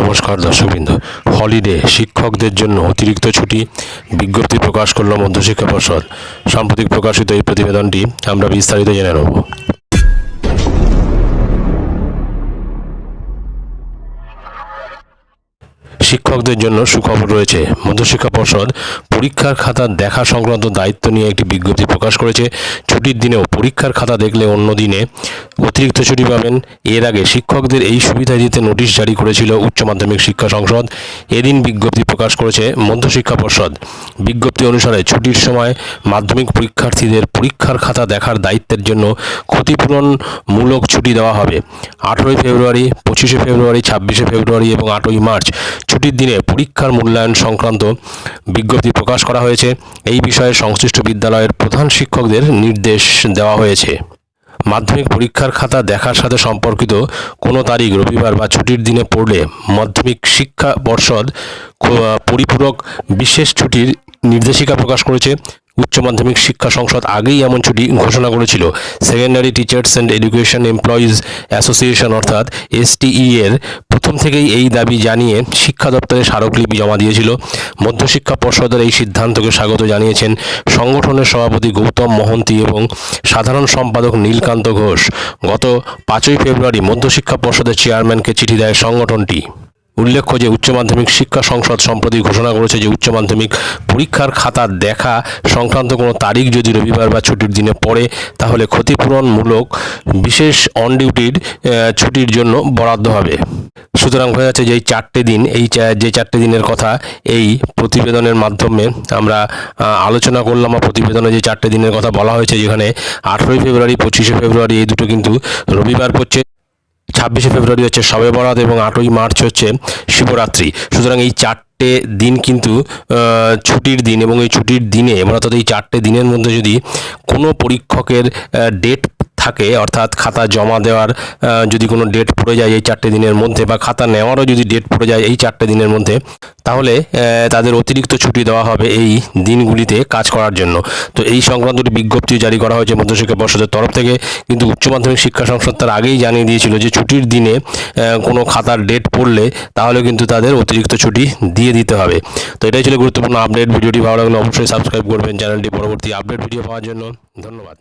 নমস্কার দর্শকবৃন্দ। হলিডে শিক্ষকদের জন্য অতিরিক্ত ছুটি, বিজ্ঞপ্তি প্রকাশ করল মধ্যশিক্ষা পর্ষদ। সাম্প্রতিক প্রকাশিত এই প্রতিবেদনটি আমরা বিস্তারিত জেনে নেব। শিক্ষকদের জন্য সুখবর রয়েছে। মধ্যশিক্ষা পর্ষদ পরীক্ষার খাতা দেখা সংক্রান্ত দায়িত্ব নিয়ে একটি বিজ্ঞপ্তি প্রকাশ করেছে। ছুটির দিনেও পরীক্ষার খাতা দেখলে অন্য দিনে অতিরিক্ত ছুটি পাবেন। এর আগে শিক্ষকদের এই সুবিধা দিতে নোটিশ জারি করেছিল উচ্চ মাধ্যমিক শিক্ষা সংসদ। এদিন বিজ্ঞপ্তি প্রকাশ করেছে মধ্যশিক্ষা পর্ষদ। বিজ্ঞপ্তি অনুসারে ছুটির সময় মাধ্যমিক পরীক্ষার্থীদের পরীক্ষার খাতা দেখার দায়িত্বের জন্য ক্ষতিপূরণমূলক ছুটি দেওয়া হবে। আঠেরোই ফেব্রুয়ারি, পঁচিশে ফেব্রুয়ারি, ছাব্বিশে ফেব্রুয়ারি এবং আটই মার্চ ছুটির দিনে পরীক্ষার মূল্যায়ন সংক্রান্ত বিজ্ঞপ্তি প্রকাশ করা হয়েছে। এই বিষয়ে সংশ্লিষ্ট বিদ্যালয়ের প্রধান শিক্ষকদের নির্দেশ দেওয়া হয়েছে। মাধ্যমিক পরীক্ষার খাতা দেখার সাথে সম্পর্কিত কোনো তারিখ রবিবার বা ছুটির দিনে পড়লে মাধ্যমিক শিক্ষা পর্ষদ পরিপূরক বিশেষ ছুটির নির্দেশিকা প্রকাশ করেছে। উচ্চ মাধ্যমিক শিক্ষা সংসদ আগেই এমন ছুটি ঘোষণা করেছিল। Secondary teachers and education employees association, অর্থাৎ এসটিই এর প্রথম থেকেই এই দাবি জানিয়ে শিক্ষা দপ্তরে স্মারকলিপি জমা দিয়েছিল। মধ্যশিক্ষা পর্ষদের এই সিদ্ধান্তকে স্বাগত জানিয়েছেন সংগঠনের সভাপতি গৌতম মহন্তি এবং সাধারণ সম্পাদক নীলকান্ত ঘোষ। গত পাঁচই ফেব্রুয়ারি মধ্যশিক্ষা পর্ষদের চেয়ারম্যানকে চিঠি দেয় সংগঠনটি। উল্লেখ্য যে উচ্চ মাধ্যমিক শিক্ষা সংসদ সম্প্রতি ঘোষণা করেছে যে উচ্চ মাধ্যমিক পরীক্ষার খাতা দেখা সংক্রান্ত কোনো তারিখ যদি রবিবার বা ছুটির দিনে পড়ে, তাহলে ক্ষতিপূরণমূলক বিশেষ অন ডিউটির ছুটির জন্য বরাদ্দ হবে। সুতরাং হয়ে যাচ্ছে যে এই চারটে দিন, এই যে চারটে দিনের কথা এই প্রতিবেদনের মাধ্যমে আমরা আলোচনা করলাম বা প্রতিবেদনে যে চারটে দিনের কথা বলা হয়েছে, যেখানে আঠেরোই ফেব্রুয়ারি, পঁচিশে ফেব্রুয়ারি এই দুটো কিন্তু রবিবার পড়ছে। ছাব্বিশে ফেব্রুয়ারি হচ্ছে সবে বরাত এবং আটই মার্চ হচ্ছে শিবরাত্রি সুতরাং এই চারটে দিন কিন্তু ছুটির দিন এবং এই ছুটির দিনে অর্থাৎ এই চারটে দিনের মধ্যে যদি কোনো পরীক্ষকের ডেট থাকে, অর্থাৎ খাতা জমা দেওয়ার যদি কোনো ডেট পড়ে যায় এই চারটে দিনের মধ্যে বা খাতা নেওয়ারও যদি ডেট পড়ে যায় এই চারটে দিনের মধ্যে, তাহলে তাদের অতিরিক্ত ছুটি দেওয়া হবে এই দিনগুলিতে কাজ করার জন্য। তো এই সংক্রান্ত বিজ্ঞপ্তি জারি করা হয়েছে মধ্যশিক্ষা পর্ষদের তরফ থেকে। কিন্তু উচ্চ মাধ্যমিক শিক্ষা সংসদ তার আগেই জানিয়ে দিয়েছিল যে ছুটির দিনে কোনো খাতার ডেট পড়লে তাহলে কিন্তু তাদের অতিরিক্ত ছুটি দিয়ে দিতে হবে। তো এটাই ছিল গুরুত্বপূর্ণ আপডেট ভিডিওটি ভালো লাগলে অবশ্যই সাবস্ক্রাইব করবেন। চ্যানেলটি পরবর্তী আপডেট ভিডিও পাওয়ার জন্য ধন্যবাদ।